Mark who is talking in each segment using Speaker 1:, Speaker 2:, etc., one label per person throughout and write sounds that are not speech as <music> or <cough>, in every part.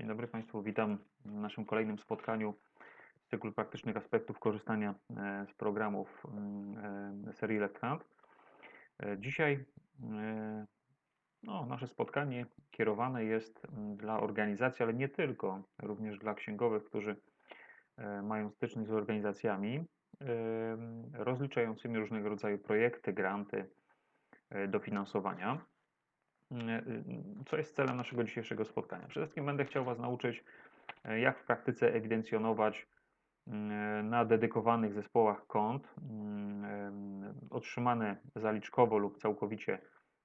Speaker 1: Dzień dobry Państwu, witam w naszym kolejnym spotkaniu z cyklu praktycznych aspektów korzystania e, z programów mm, e, serii Left Hand. E, Dzisiaj e, no, nasze spotkanie kierowane jest dla organizacji, ale nie tylko, również dla księgowych, którzy e, mają styczność z organizacjami e, rozliczającymi różnego rodzaju projekty, granty, e, dofinansowania. E, Co jest celem naszego dzisiejszego spotkania? Przede wszystkim będę chciał Was nauczyć, e, jak w praktyce ewidencjonować mm, na dedykowanych zespołach kont mm, otrzymane zaliczkowo lub całkowicie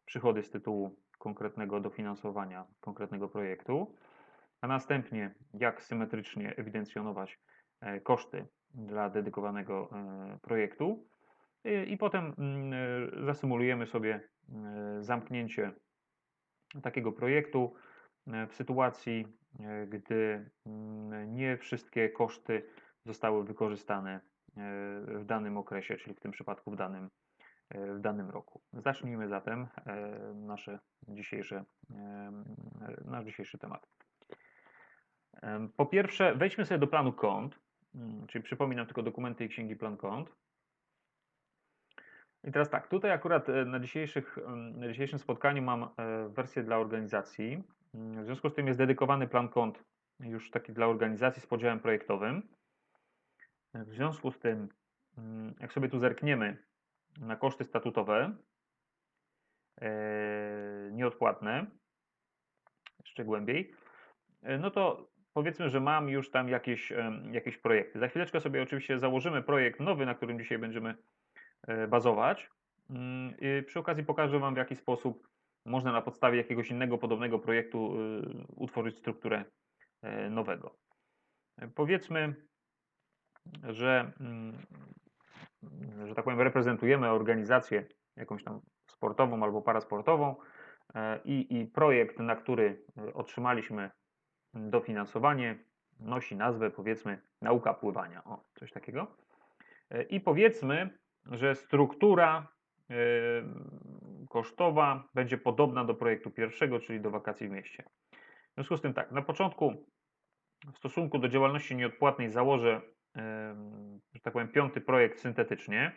Speaker 1: przychody z tytułu konkretnego dofinansowania konkretnego projektu, a następnie jak symetrycznie ewidencjonować e, koszty dla dedykowanego e, projektu i potem mm, e, zasymulujemy sobie e, zamknięcie takiego projektu e, w sytuacji, e, gdy mm, nie wszystkie koszty zostały wykorzystane e, w danym okresie, czyli w tym przypadku w danym, w danym roku. Zacznijmy zatem nasze dzisiejsze, nasz dzisiejszy temat. Em, Po pierwsze, wejdźmy sobie do planu kont, mm, czyli przypominam tylko dokumenty i księgi plan kont. I teraz tak, tutaj akurat e, na, dzisiejszych, em, na dzisiejszym spotkaniu mam e, wersję dla organizacji. Mm, W związku z tym jest dedykowany plan kont już taki dla organizacji z podziałem projektowym. W związku z tym, mm, jak sobie tu zerkniemy na koszty statutowe, e, nieodpłatne, jeszcze głębiej, no to powiedzmy, że mam już tam jakieś, jakieś projekty. Za chwileczkę sobie oczywiście założymy projekt nowy, na którym dzisiaj będziemy bazować. Mm, I przy okazji pokażę Wam, w jaki sposób można na podstawie jakiegoś innego podobnego projektu y, utworzyć strukturę e, nowego. E, Powiedzmy, że, mm, że tak powiem, reprezentujemy organizację jakąś tam sportową albo parasportową e, i, i projekt, na który e, otrzymaliśmy dofinansowanie, nosi nazwę, powiedzmy, nauka pływania. O, coś takiego. E, I powiedzmy, że struktura e, kosztowa będzie podobna do projektu pierwszego, czyli do wakacji w mieście. W związku z tym tak, na początku w stosunku do działalności nieodpłatnej założę, em, że tak powiem, piąty projekt syntetycznie,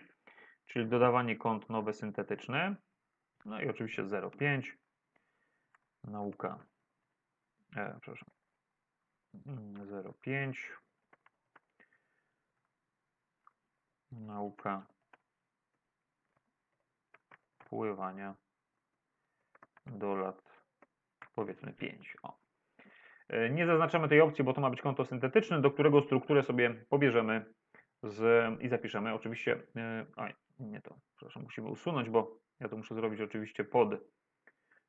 Speaker 1: czyli dodawanie kont nowe syntetyczne. No i oczywiście 0,5. Nauka. E, przepraszam. Mm, 0,5. Nauka pływania do lat powiedzmy 5. O. E, Nie zaznaczamy tej opcji, bo to ma być konto syntetyczne, do którego strukturę sobie pobierzemy z, i zapiszemy. Oczywiście, e, oj, nie to, przepraszam, musimy usunąć, bo ja to muszę zrobić oczywiście pod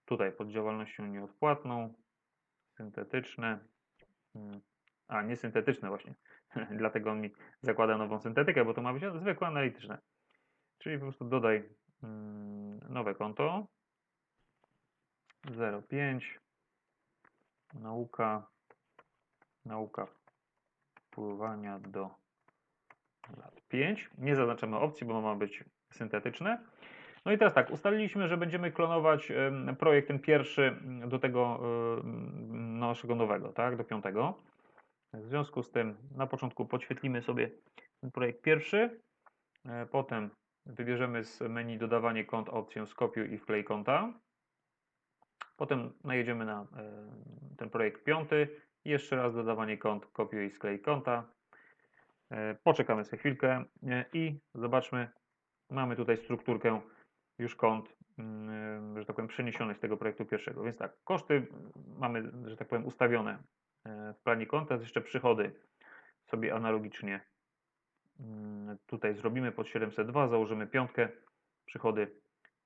Speaker 1: tutaj, pod działalnością nieodpłatną, syntetyczne, mm, a nie syntetyczne właśnie, <laughs> dlatego on mi zakłada nową syntetykę, bo to ma być zwykłe analityczne. Czyli po prostu dodaj nowe konto 05 nauka nauka pływania do lat 5. Nie zaznaczamy opcji, bo ma być syntetyczne. No i teraz tak, ustaliliśmy, że będziemy klonować projekt ten pierwszy mm, do tego naszego nowego, tak, do piątego. W związku z tym na początku podświetlimy sobie ten projekt pierwszy, e, potem wybierzemy z menu dodawanie kont opcję skopiuj i wklej konta. Potem najedziemy na e, ten projekt piąty jeszcze raz dodawanie kont, kopiuj i sklej konta. E, Poczekamy sobie chwilkę e, i zobaczmy, mamy tutaj strukturkę już kont, mm, że tak powiem, przeniesionych z tego projektu pierwszego. Więc tak, koszty mamy, że tak powiem, ustawione w planie konta, jeszcze przychody sobie analogicznie mm, tutaj zrobimy pod 702, założymy piątkę, przychody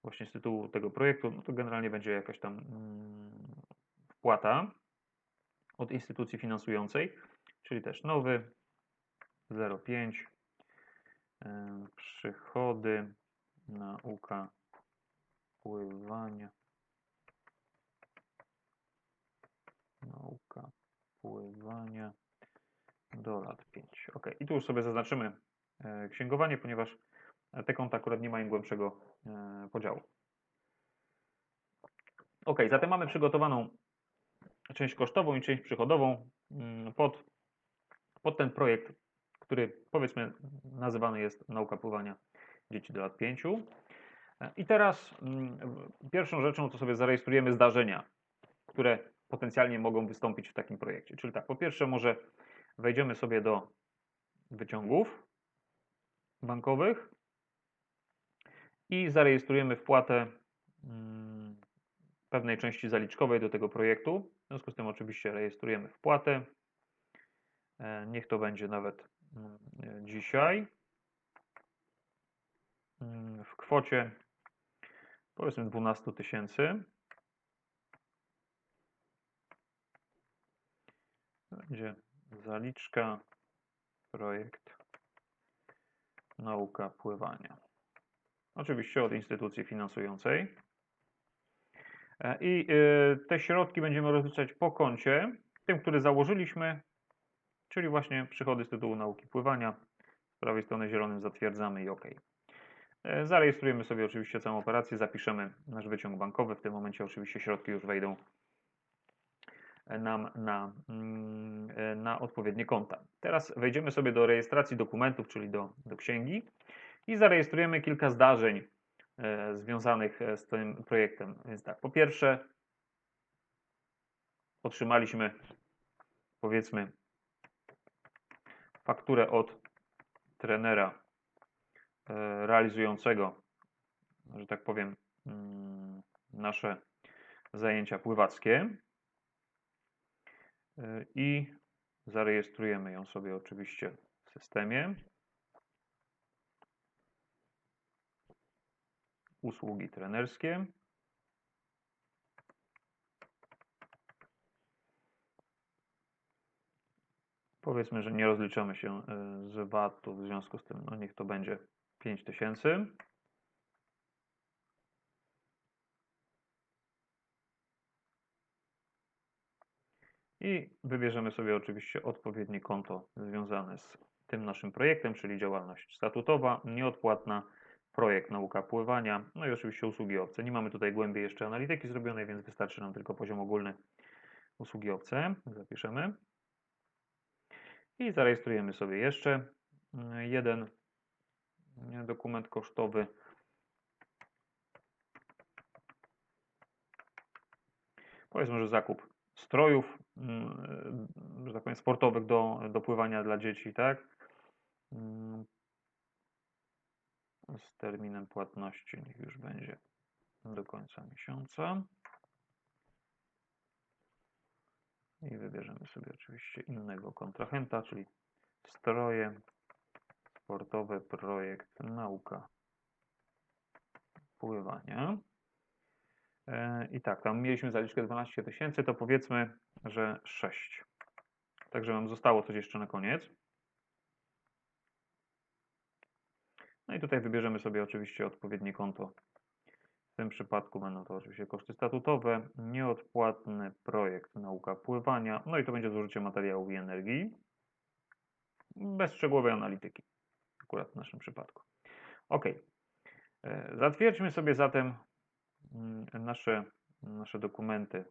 Speaker 1: właśnie z tytułu tego projektu, no to generalnie będzie jakaś tam mm, wpłata od instytucji finansującej, czyli też nowy 0,5 e, przychody nauka pływania nauka pływania do lat 5. Ok, i tu już sobie zaznaczymy e, księgowanie, ponieważ te konta akurat nie mają głębszego e, podziału. Ok, zatem mamy przygotowaną część kosztową i część przychodową mm, pod, pod ten projekt, który powiedzmy nazywany jest nauka pływania dzieci do lat 5. I teraz mm, pierwszą rzeczą to sobie zarejestrujemy zdarzenia, które potencjalnie mogą wystąpić w takim projekcie. Czyli tak, po pierwsze może wejdziemy sobie do wyciągów bankowych i zarejestrujemy wpłatę mm, pewnej części zaliczkowej do tego projektu. W związku z tym oczywiście rejestrujemy wpłatę. E, niech to będzie nawet mm, dzisiaj mm, w kwocie powiedzmy 12 tysięcy. Będzie zaliczka, projekt, nauka pływania. Oczywiście od instytucji finansującej. E, I e, te środki będziemy rozliczać po koncie, tym, który założyliśmy, czyli właśnie przychody z tytułu nauki pływania. Z prawej strony zielonym zatwierdzamy i OK. E, zarejestrujemy sobie oczywiście całą operację, zapiszemy nasz wyciąg bankowy. W tym momencie oczywiście środki już wejdą nam na, mm, na odpowiednie konta. Teraz wejdziemy sobie do rejestracji dokumentów, czyli do, do księgi i zarejestrujemy kilka zdarzeń e, związanych e, z tym projektem. Więc tak, po pierwsze otrzymaliśmy powiedzmy fakturę od trenera e, realizującego, że tak powiem, mm, nasze zajęcia pływackie i zarejestrujemy ją sobie oczywiście w systemie. usługi trenerskie. Powiedzmy, że nie rozliczamy się e, z VAT-u, w związku z tym no niech to będzie 5000. I wybierzemy sobie oczywiście odpowiednie konto związane z tym naszym projektem, czyli działalność statutowa, nieodpłatna, projekt nauka pływania, no i oczywiście usługi obce. Nie mamy tutaj głębiej jeszcze analityki zrobionej, więc wystarczy nam tylko poziom ogólny usługi obce. Zapiszemy. I zarejestrujemy sobie jeszcze mm, jeden dokument kosztowy. Powiedzmy, że zakup strojów, mm, że tak powiem, sportowych do, do pływania dla dzieci, tak? Mm, z terminem płatności niech już będzie do końca miesiąca. I wybierzemy sobie oczywiście innego kontrahenta, czyli stroje sportowe, projekt nauka pływania. E, I tak, tam mieliśmy zaliczkę 12 tysięcy, to powiedzmy, że 6. Także nam zostało coś jeszcze na koniec. No i tutaj wybierzemy sobie oczywiście odpowiednie konto. W tym przypadku będą to oczywiście koszty statutowe, nieodpłatny projekt nauka pływania, no i to będzie zużycie materiałów i energii, bez szczegółowej analityki, akurat w naszym przypadku. Ok. E, zatwierdźmy sobie zatem nasze, nasze dokumenty.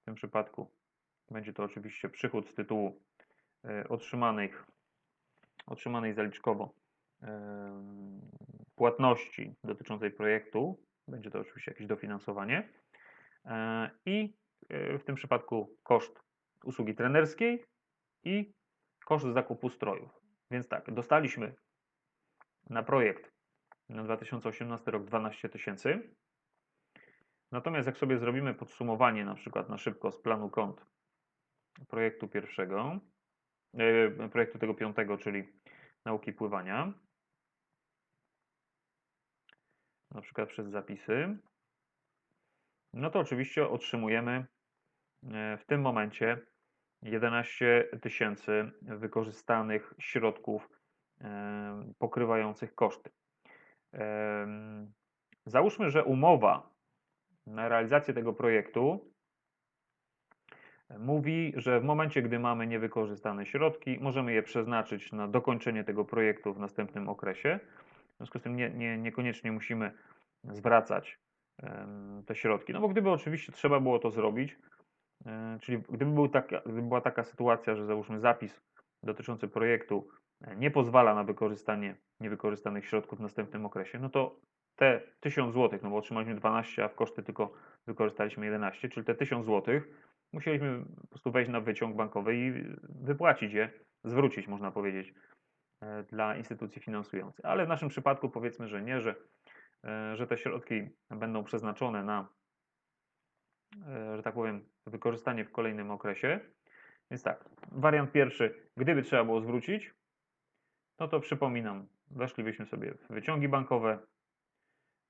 Speaker 1: W tym przypadku będzie to oczywiście przychód z tytułu e, otrzymanych, otrzymanej zaliczkowo płatności dotyczącej projektu. Będzie to oczywiście jakieś dofinansowanie. E, I e, w tym przypadku koszt usługi trenerskiej i koszt zakupu strojów. Więc tak, dostaliśmy na projekt na 2018 rok 12 tysięcy. Natomiast jak sobie zrobimy podsumowanie na przykład na szybko z planu kont projektu pierwszego, e, projektu tego piątego, czyli nauki pływania, na przykład przez zapisy, no to oczywiście otrzymujemy e, w tym momencie 11 tysięcy wykorzystanych środków e, pokrywających koszty. Załóżmy, że umowa na realizację tego projektu mówi, że w momencie, gdy mamy niewykorzystane środki, możemy je przeznaczyć na dokończenie tego projektu w następnym okresie. W związku z tym nie, nie, niekoniecznie musimy zwracać te środki. No bo gdyby oczywiście trzeba było to zrobić, e, czyli gdyby, był taka, gdyby była taka sytuacja, że załóżmy zapis dotyczący projektu nie pozwala na wykorzystanie niewykorzystanych środków w następnym okresie, no to te 1000 zł, no bo otrzymaliśmy 12, a w koszty tylko wykorzystaliśmy 11, czyli te 1000 zł musieliśmy po prostu wejść na wyciąg bankowy i wypłacić je, zwrócić można powiedzieć e, dla instytucji finansującej. Ale w naszym przypadku powiedzmy, że nie, że, e, że te środki będą przeznaczone na, e, że tak powiem, wykorzystanie w kolejnym okresie. Więc tak, wariant pierwszy, gdyby trzeba było zwrócić, no to przypominam, weszlibyśmy sobie w wyciągi bankowe,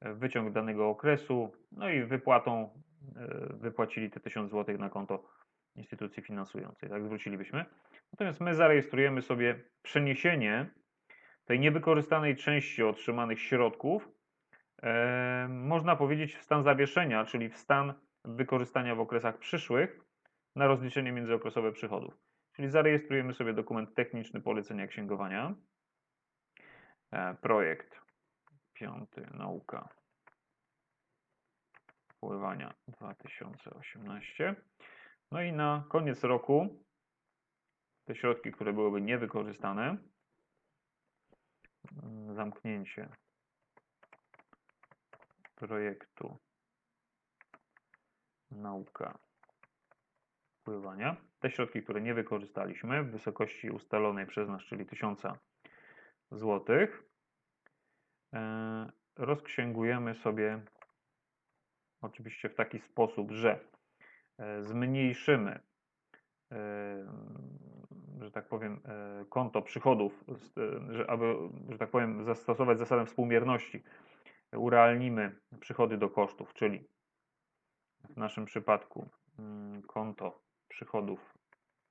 Speaker 1: wyciąg danego okresu, no i wypłatą wypłacili te 1000 zł na konto instytucji finansującej, tak zwrócilibyśmy. Natomiast my zarejestrujemy sobie przeniesienie tej niewykorzystanej części otrzymanych środków, e, można powiedzieć, w stan zawieszenia, czyli w stan wykorzystania w okresach przyszłych na rozliczenie międzyokresowe przychodów. Czyli zarejestrujemy sobie dokument techniczny polecenia księgowania. E, projekt piąty, nauka pływania 2018. No i na koniec roku te środki, które byłyby niewykorzystane, mm, zamknięcie projektu nauka pływania. Te środki, które nie wykorzystaliśmy w wysokości ustalonej przez nas, czyli 1000 zł, e, rozksięgujemy sobie oczywiście w taki sposób, że e, zmniejszymy, e, że tak powiem, konto przychodów, że aby, że tak powiem, zastosować zasadę współmierności, urealnimy przychody do kosztów, czyli w naszym przypadku mm, konto przychodów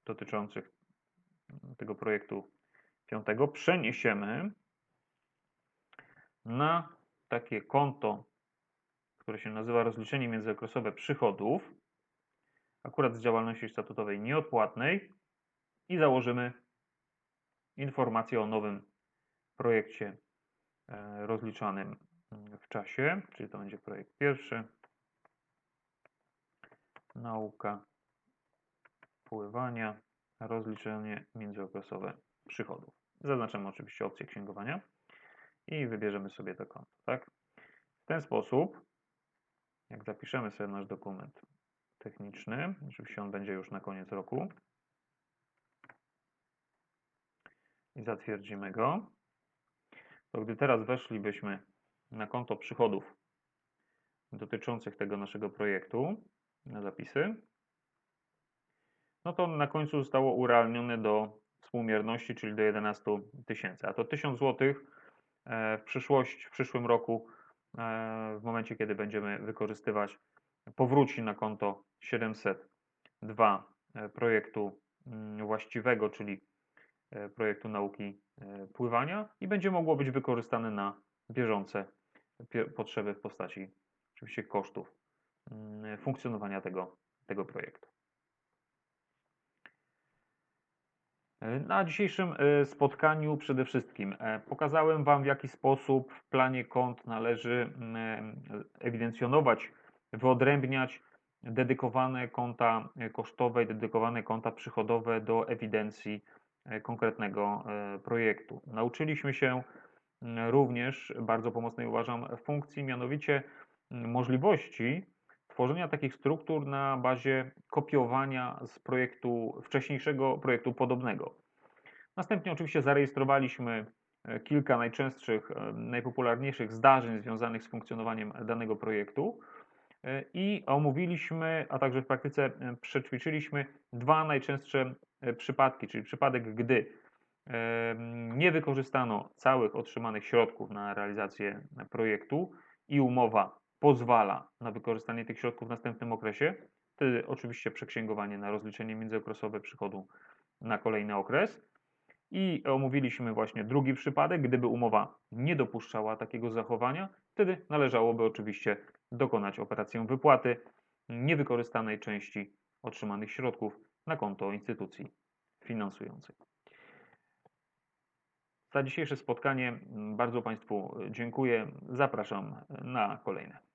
Speaker 1: dotyczących tego projektu piątego przeniesiemy na takie konto które się nazywa rozliczenie międzyokresowe przychodów, akurat z działalności statutowej nieodpłatnej i założymy informację o nowym projekcie e, rozliczanym w czasie, czyli to będzie projekt pierwszy. Nauka pływania, rozliczenie międzyokresowe przychodów. Zaznaczamy oczywiście opcję księgowania i wybierzemy sobie to konto. Tak? W ten sposób jak zapiszemy sobie nasz dokument techniczny, oczywiście on będzie już na koniec roku i zatwierdzimy go, to gdy teraz weszlibyśmy na konto przychodów dotyczących tego naszego projektu, na zapisy, no to na końcu zostało urealnione do współmierności, czyli do 11 tysięcy. A to 1000 zł e, w przyszłości, w przyszłym roku E, w momencie, kiedy będziemy wykorzystywać, powróci na konto 702 e, projektu mm, właściwego, czyli projektu nauki pływania i będzie mogło być wykorzystane na bieżące potrzeby w postaci oczywiście kosztów mm, funkcjonowania tego, tego projektu. Na dzisiejszym e, spotkaniu przede wszystkim e, pokazałem Wam, w jaki sposób w planie kont należy mm, e, ewidencjonować, wyodrębniać dedykowane konta kosztowe i dedykowane konta przychodowe do ewidencji konkretnego projektu. Nauczyliśmy się mm, również, bardzo pomocnej uważam, funkcji, mianowicie mm, możliwości tworzenia takich struktur na bazie kopiowania z projektu wcześniejszego projektu podobnego. Następnie oczywiście zarejestrowaliśmy e, kilka najczęstszych, e, najpopularniejszych zdarzeń związanych z funkcjonowaniem danego projektu e, i omówiliśmy, a także w praktyce przećwiczyliśmy dwa najczęstsze przypadki, czyli przypadek, gdy nie wykorzystano całych otrzymanych środków na realizację projektu i umowa pozwala na wykorzystanie tych środków w następnym okresie. Wtedy oczywiście przeksięgowanie na rozliczenie międzyokresowe przychodu na kolejny okres. I omówiliśmy właśnie drugi przypadek, gdyby umowa nie dopuszczała takiego zachowania, wtedy należałoby oczywiście dokonać operację wypłaty niewykorzystanej części otrzymanych środków na konto instytucji finansującej. Za dzisiejsze spotkanie bardzo Państwu dziękuję. Zapraszam na kolejne.